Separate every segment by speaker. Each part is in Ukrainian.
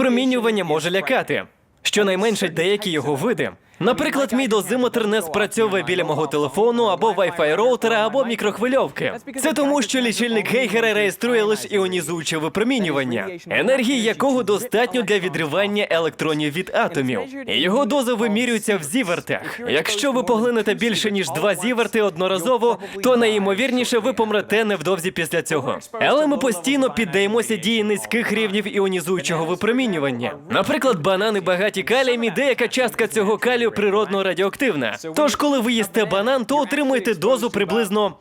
Speaker 1: Випромінювання може лякати. Щонайменше деякі його види. Наприклад, мій дозиметр не спрацьовує біля мого телефону або Wi-Fi роутера, або мікрохвильовки. Це тому, що лічильник Гейгера реєструє лише іонізуюче випромінювання, енергії якого достатньо для відривання електронів від атомів. Його доза вимірюється в зівертах. Якщо ви поглинете більше ніж два зіверти одноразово, то найімовірніше ви помрете невдовзі після цього. Але ми постійно піддаємося дії низьких рівнів іонізуючого випромінювання. Наприклад, банани багаті калієм і деяка частка цього калію природно радіоактивна. Тож, коли ви їсте банан, то отримуєте дозу приблизно.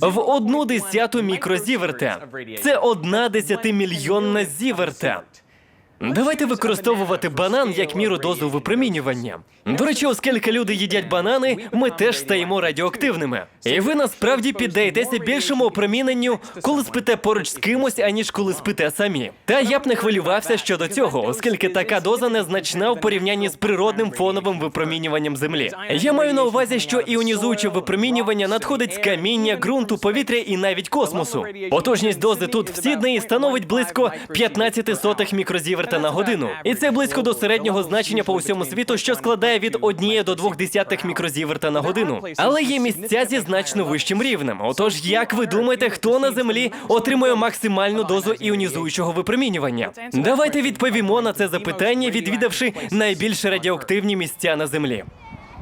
Speaker 1: В одну десяту мікрозіверта. Це одна десятимільйонна зіверта. Давайте використовувати банан як міру дозу випромінювання. До речі, оскільки люди їдять банани, ми теж стаємо радіоактивними. І ви насправді піддаєтеся більшому опроміненню, коли спите поруч з кимось, аніж коли спите самі. Та я б не хвилювався щодо цього, оскільки така доза незначна в порівнянні з природним фоновим випромінюванням землі. Я маю на увазі, що іонізуюче випромінювання надходить з каміння, ґрунту, повітря і навіть космосу. Потужність дози тут в Сіднеї становить близько 15 сотих мікрозіверта на годину. І це близько до середнього значення по усьому світу, що складає від 1 до 2 десятих мікрозіверта на годину. Але є місця зі значно вищим рівнем. Отож, як ви думаєте, хто на землі отримує максимальну дозу іонізуючого випромінювання? Давайте відповімо на це запитання, відвідавши найбільш радіоактивні місця на землі.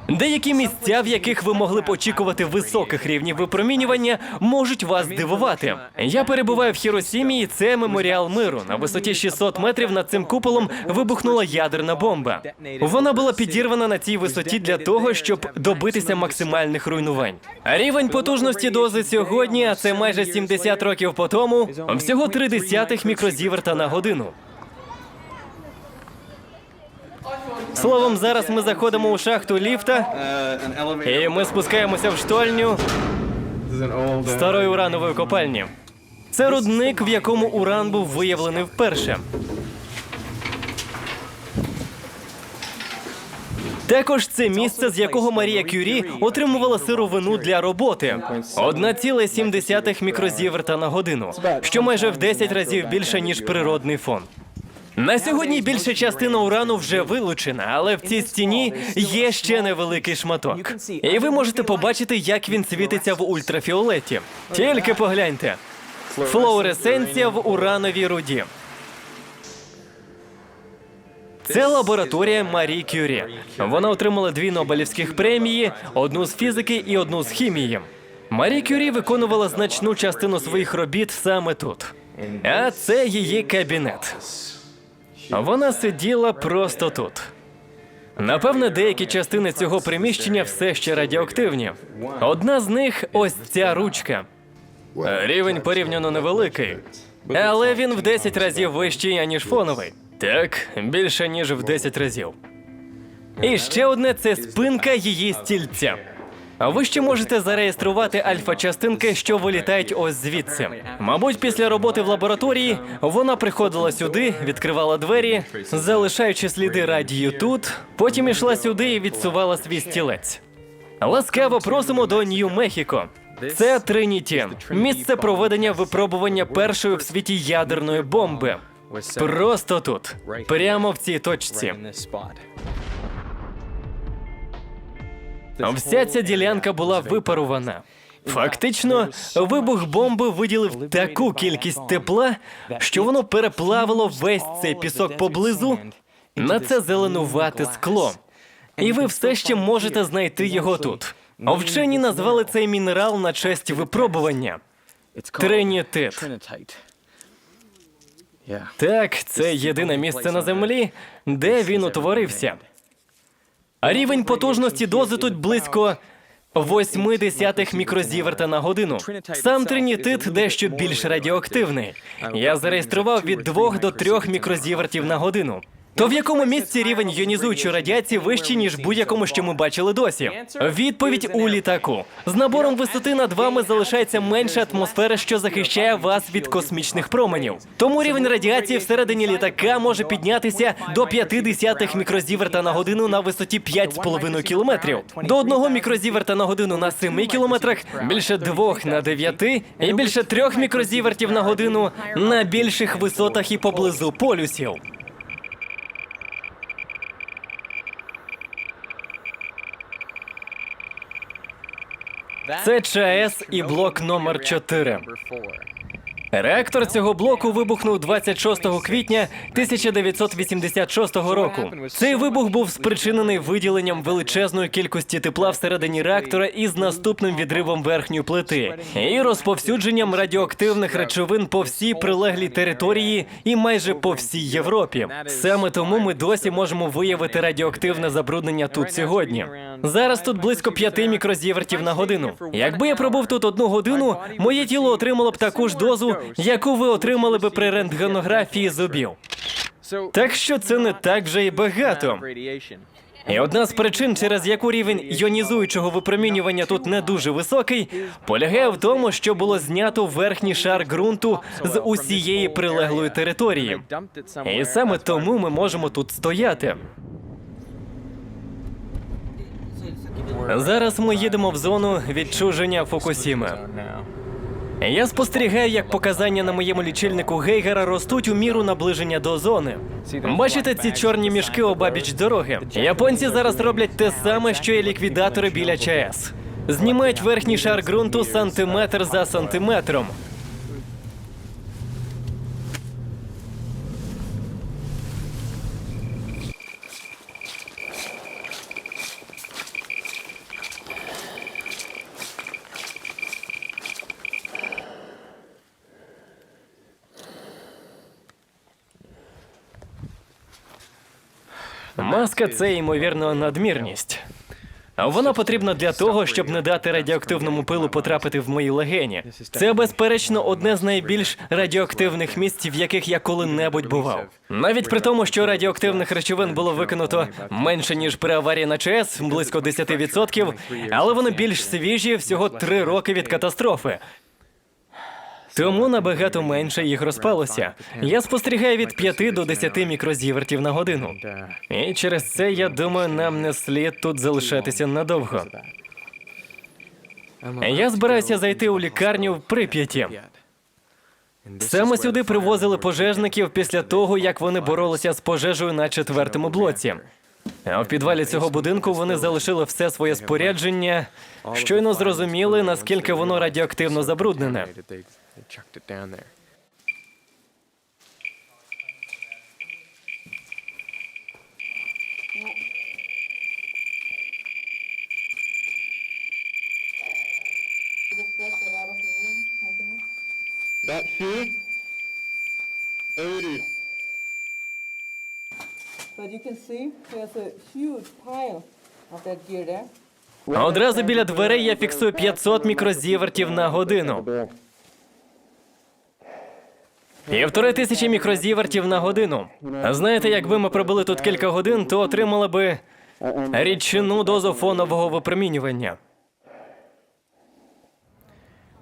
Speaker 1: Деякі місця, в яких ви могли б очікувати високих рівнів випромінювання, можуть вас здивувати. Я перебуваю в Хіросімі, і це меморіал миру. На висоті 600 метрів над цим куполом вибухнула ядерна бомба. Вона була підірвана на цій висоті для того, щоб добитися максимальних руйнувань. Рівень потужності дози сьогодні, а це майже 70 років по тому, всього 3 десятих мікрозіверта на годину. Словом, зараз ми заходимо у шахту ліфта, і ми спускаємося в штольню старої уранової копальні. Це рудник, в якому уран був виявлений вперше. Також це місце, з якого Марія Кюрі отримувала сировину для роботи 1,7 мікрозіверта на годину, що майже в 10 разів більше ніж природний фон. На сьогодні більша частина урану вже вилучена, але в цій стіні є ще невеликий шматок. І ви можете побачити, як він світиться в ультрафіолеті. Тільки погляньте. Флуоресценція в урановій руді. Це лабораторія Марі Кюрі. Вона отримала дві Нобелівських премії: одну з фізики і одну з хімії. Марі Кюрі виконувала значну частину своїх робіт саме тут. А це її кабінет. Вона сиділа просто тут. Напевне, деякі частини цього приміщення все ще радіоактивні. Одна з них ось ця ручка. Рівень порівняно невеликий, але він в 10 разів вищий, аніж фоновий. Так, більше ніж в 10 разів. І ще одне це спинка її стільця. Ви ще можете зареєструвати альфа-частинки, що вилітають ось звідси. Мабуть, після роботи в лабораторії вона приходила сюди, відкривала двері, залишаючи сліди радію тут, потім ішла сюди і відсувала свій стілець. Ласкаво просимо до Нью-Мехіко. Це Триніті, місце проведення випробування першої в світі ядерної бомби. Просто тут, прямо в цій точці. Вся ця ділянка була випарувана. Фактично, вибух бомби виділив таку кількість тепла, що воно переплавило весь цей пісок поблизу на це зеленувате скло. І ви все ще можете знайти його тут. Вчені назвали цей мінерал на честь випробування. Тринітит. Так, це єдине місце на землі, де він утворився. Рівень потужності дози тут близько 0,8 мікрозіверта на годину. Сам тринітит дещо більш радіоактивний. Я зареєстрував від 2 до 3 мікрозівертів на годину. То в якому місці рівень йонізуючої радіації вищий, ніж будь-якому, що ми бачили досі? Відповідь у літаку. З набором висоти над вами залишається менша атмосфера, що захищає вас від космічних променів. Тому рівень радіації всередині літака може піднятися до 0,5 мікрозіверта на годину на висоті 5,5 кілометрів. До 1 мікрозіверта на годину на 7 кілометрах, більше 2 на 9 і більше 3 мікрозівертів на годину на більших висотах і поблизу полюсів. Це ЧАЕС і блок номер 4. Реактор цього блоку вибухнув 26 квітня 1986 року. Цей вибух був спричинений виділенням величезної кількості тепла всередині реактора із наступним відривом верхньої плити і розповсюдженням радіоактивних речовин по всій прилеглій території і майже по всій Європі. Саме тому ми досі можемо виявити радіоактивне забруднення тут сьогодні. Зараз тут близько 5 мікрозівертів на годину. Якби я пробув тут одну годину, моє тіло отримало б таку ж дозу, яку ви отримали би при рентгенографії зубів. Так що це не так вже і багато. І одна з причин, через яку рівень йонізуючого випромінювання тут не дуже високий, полягає в тому, що було знято верхній шар ґрунту з усієї прилеглої території. І саме тому ми можемо тут стояти. Зараз ми їдемо в зону відчуження Фукусіми. Я спостерігаю, як показання на моєму лічильнику Гейгера ростуть у міру наближення до зони. Бачите ці чорні мішки обабіч дороги? Японці зараз роблять те саме, що і ліквідатори біля ЧАЕС. Знімають верхній шар ґрунту сантиметр за сантиметром. Маска це ймовірно надмірність. Вона потрібна для того, щоб не дати радіоактивному пилу потрапити в мої легені. Це безперечно одне з найбільш радіоактивних місць, в яких я коли-небудь бував. Навіть при тому, що радіоактивних речовин було викинуто менше ніж при аварії на ЧАЕС, близько 10%, але вони більш свіжі всього три роки від катастрофи. Тому набагато менше їх розпалося. Я спостерігаю від 5 до 10 мікрозівертів на годину. І через це я думаю, нам не слід тут залишатися надовго. Я збираюся зайти у лікарню в Прип'яті. Саме сюди привозили пожежників після того, як вони боролися з пожежею на четвертому блоці. В підвалі цього будинку вони залишили все своє спорядження, щойно зрозуміли, наскільки воно радіоактивно забруднене.
Speaker 2: That here, 80.
Speaker 3: But you can see there's a huge pile of that gear there.
Speaker 1: Одразу біля дверей я фіксую 500 мікрозівертів на годину. Півтори тисячі мікрозівертів на годину. А знаєте, якби ми пробули тут кілька годин, то отримали би рідчину дозу фонового випромінювання.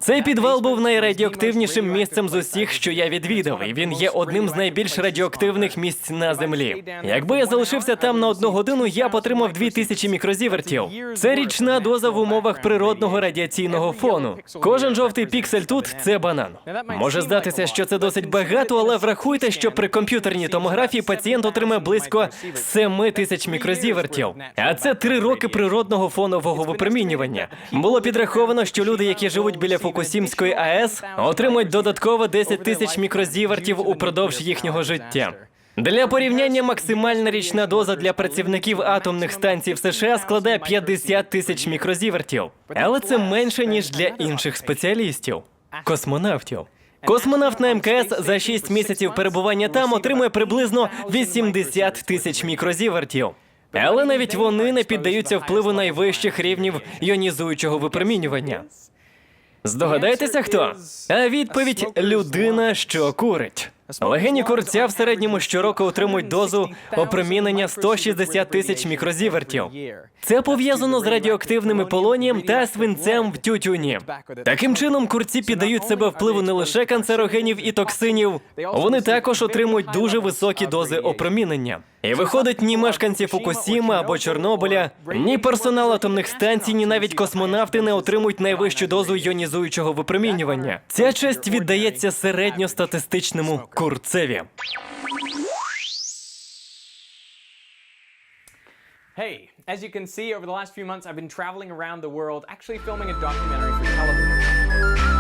Speaker 1: Цей підвал був найрадіоактивнішим місцем з усіх, що я відвідав, і він є одним з найбільш радіоактивних місць на землі. Якби я залишився там на одну годину, я б отримав 2000 мікрозівертів. Це річна доза в умовах природного радіаційного фону. Кожен жовтий піксель тут це банан. Може здатися, що це досить багато, але врахуйте, що при комп'ютерній томографії пацієнт отримає близько 7 тисяч мікрозівертів. А це три роки природного фонового випромінювання. Було підраховано, що люди, які живуть біля Фукусімської АЕС, отримують додатково 10 тисяч мікрозівертів упродовж їхнього життя. Для порівняння максимальна річна доза для працівників атомних станцій в США складає 50 тисяч мікрозівертів, але це менше ніж для інших спеціалістів космонавтів. Космонавт на МКС за 6 місяців перебування там отримує приблизно 80 тисяч мікрозівертів. Але навіть вони не піддаються впливу найвищих рівнів іонізуючого випромінювання. Здогадайтеся, хто? А відповідь людина, що курить. Легені курця в середньому щороку отримують дозу опромінення 160 тисяч мікрозівертів. Це пов'язано з радіоактивними полонієм та свинцем в тютюні. Таким чином, курці піддають себе впливу не лише канцерогенів і токсинів, вони також отримують дуже високі дози опромінення. І виходить, ні мешканці Фукусіми або Чорнобиля, ні персонал атомних станцій, ні навіть космонавти не отримують найвищу дозу іонізуючого випромінювання. Ця честь віддається середньостатистичному курцеві.
Speaker 4: Hey, as you can see, over the last few months, I've been traveling around the world actually filming a documentary for television.